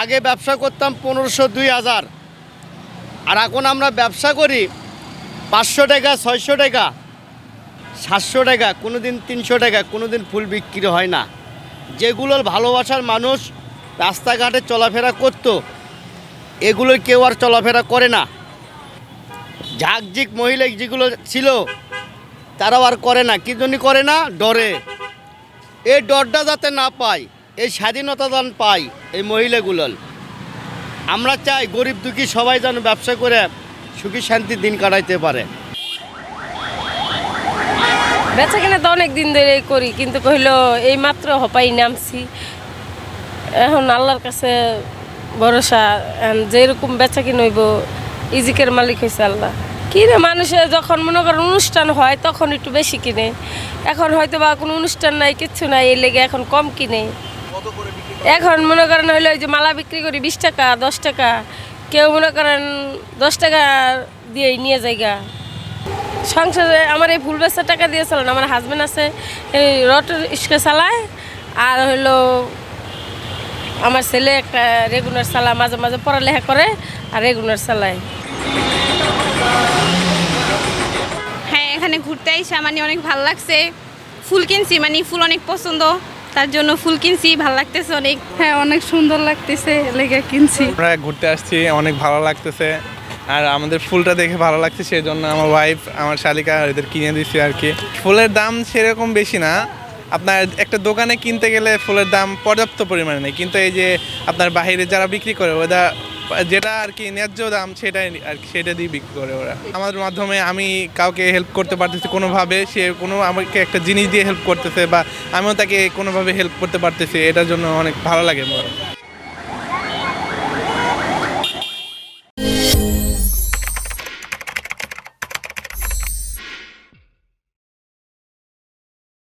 আগে ব্যবসা করতাম পনেরোশো, দুই হাজার। আর এখন আমরা ব্যবসা করি পাঁচশো টাকা, ছয়শো টাকা, সাতশো টাকা কোনো দিন তিনশো টাকা কোনো দিন ফুল বিক্রি হয় না। যেগুলোর ভালোবাসার মানুষ রাস্তাঘাটে চলাফেরা করতো, এগুলো কেউ আর চলাফেরা করে না। ঝাঁকঝিক মহিলা যেগুলো ছিল, তারাও আর করে না। কি জন্য করে না? ডরে। এই ডরটা যাতে না পায় এই স্বাধীনতা দান পাই এই মহিলাগুলোর। আমরা চাই গরিব দুঃখী সবাই যেন ব্যবসা করে সুখী শান্তির দিন কাটাইতে পারে। বেচা কেনা তো অনেক দিন ধরে করি, কিন্তু কহিল এই মাত্র হপাই নামছি। এখন আল্লাহর কাছে ভরসা যেরকম বেচা কিনে হইব, ইজিকের মালিক হয়েছে আল্লাহ। কিনে মানুষে, যখন মনে করেন অনুষ্ঠান হয়, তখন একটু বেশি কিনে। এখন হয়তো বা কোনো অনুষ্ঠান নাই, কিচ্ছু নাই এই লেগে এখন কম কিনে। এখন মনে করেন হইল ওই যে মালা বিক্রি করি বিশ টাকা দশ টাকা। কেউ মনে করেন দশ টাকা দিয়ে নিয়ে যায়গা সংসারে আমার এই ফুল বেচার টাকা দিয়ে চালান আমার হাজবেন্ড আছে এই রটো ইস্কে চালায় আর হলো আমার ছেলে একটা রেগুলার চালা মাঝে মাঝে পড়ালেখা করে আর রেগুলার চালায়। হ্যাঁ এখানে ঘুরতে আইসা মানে অনেক ভালো লাগছে। ফুল কিনছি মানে ফুল অনেক পছন্দ। তার জন্য ফুল কিনছি ভালো লাগতেছে অনেক। হ্যাঁ অনেক সুন্দর লাগতেছে লেগে কিনছি। আমরা ঘুরতে আসছি অনেক ভালো লাগতেছে। আর আমাদের ফুলটা দেখে ভালো লাগছে সেই জন্য আমার ওয়াইফ আমার শালিকা এদের কিনে দিচ্ছি আর কি। ফুলের দাম সেরকম বেশি না। আপনার একটা দোকানে কিনতে গেলে ফুলের দাম পর্যাপ্ত পরিমাণে নেই। কিন্তু এই যে আপনার বাহিরে যারা বিক্রি করে ওরা যেটা আর কি ন্যায্য দাম, সেটাই আর কি, সেটা দিয়ে বিক্রি করে ওরা। আমাদের মাধ্যমে আমি কাউকে হেল্প করতে পারতেছি কোনোভাবে, সে কোনো আমাকে একটা জিনিস দিয়ে হেল্প করতেছে বা আমিও তাকে কোনোভাবে হেল্প করতে পারতেছি, এটার জন্য অনেক ভালো লাগে আমার।